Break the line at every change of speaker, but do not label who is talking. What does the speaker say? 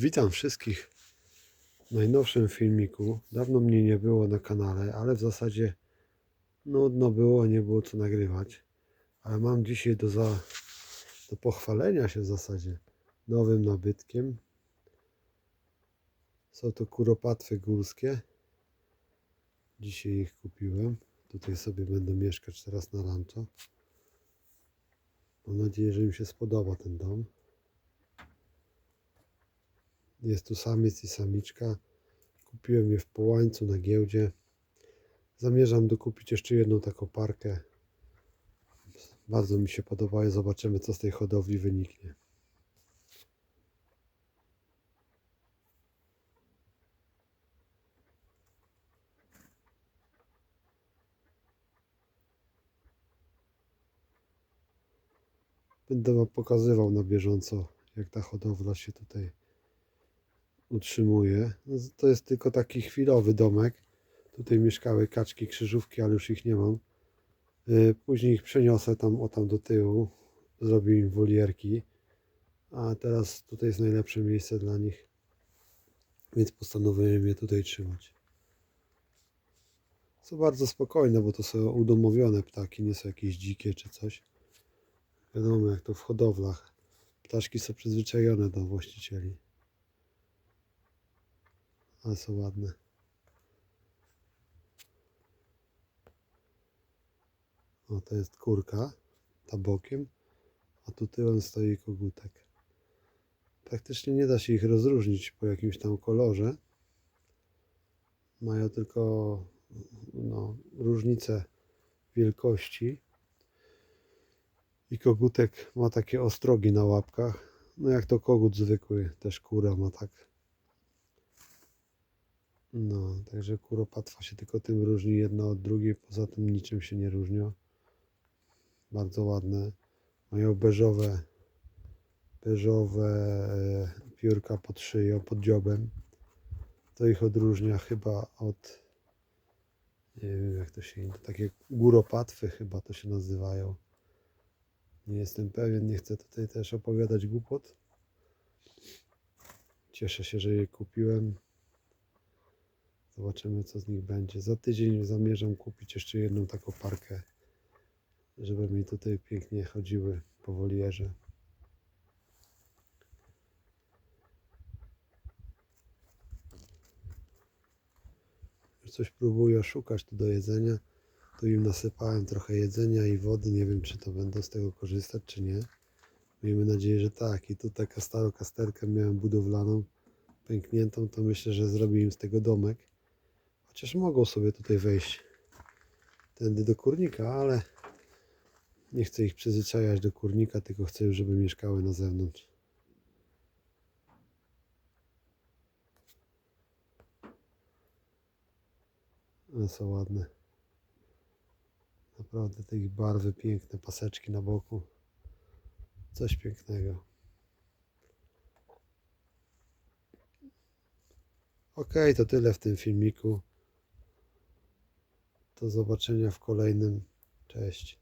Witam wszystkich w najnowszym filmiku. Dawno mnie nie było na kanale, ale w zasadzie nudno było, nie było co nagrywać. Ale mam dzisiaj do, za, do pochwalenia się w zasadzie nowym nabytkiem. Są to kuropatwy górskie. Dzisiaj ich kupiłem. Tutaj sobie będę mieszkać teraz na rancho. Mam nadzieję, że im się spodoba ten dom. Jest tu samiec i samiczka. Kupiłem je w Połańcu na giełdzie. Zamierzam dokupić jeszcze jedną taką parkę. Bardzo mi się podobają. Zobaczymy, co z tej hodowli wyniknie. Będę Wam pokazywał na bieżąco, jak ta hodowla się tutaj utrzymuje. No, To jest tylko taki chwilowy domek. Tutaj mieszkały kaczki, krzyżówki, ale już ich nie mam. Y, Później ich przeniosę tam, o tam do tyłu. Zrobię im wolierki. A teraz tutaj jest najlepsze miejsce dla nich. Więc postanowiłem je tutaj trzymać. Są bardzo spokojne, bo to są udomowione ptaki, nie są jakieś dzikie czy coś. Wiadomo, jak to w hodowlach. Ptaszki są przyzwyczajone do właścicieli. Ale są ładne. O, to jest kurka, ta bokiem, a tu tyłem stoi kogutek. Praktycznie nie da się ich rozróżnić po jakimś tam kolorze. Mają tylko no, różnice wielkości. I kogutek ma takie ostrogi na łapkach. No jak to kogut zwykły, też kura ma tak. No, także kuropatwa się tylko tym różni jedna od drugiej, poza tym niczym się nie różnią. Bardzo ładne. Mają beżowe, beżowe e, piórka pod szyją, pod dziobem. To ich odróżnia chyba od, nie wiem jak to się, takie góropatwy chyba to się nazywają. Nie jestem pewien, nie chcę tutaj też opowiadać głupot. Cieszę się, że je kupiłem. Zobaczymy, co z nich będzie. Za tydzień zamierzam kupić jeszcze jedną taką parkę, żeby mi tutaj pięknie chodziły po wolierze. Coś próbuję szukać tu do jedzenia. Tu im nasypałem trochę jedzenia i wody. Nie wiem, czy to będą z tego korzystać, czy nie. Miejmy nadzieję, że tak. I tu taka starą kasterkę miałem budowlaną, pękniętą, to myślę, że zrobię im z tego domek. Chociaż mogą sobie tutaj wejść tędy do kurnika, ale nie chcę ich przyzwyczajać do kurnika, tylko chcę żeby mieszkały na zewnątrz. One są ładne. Naprawdę te ich barwy piękne, paseczki na boku. Coś pięknego. Ok, to tyle w tym filmiku. Do zobaczenia w kolejnym. Cześć.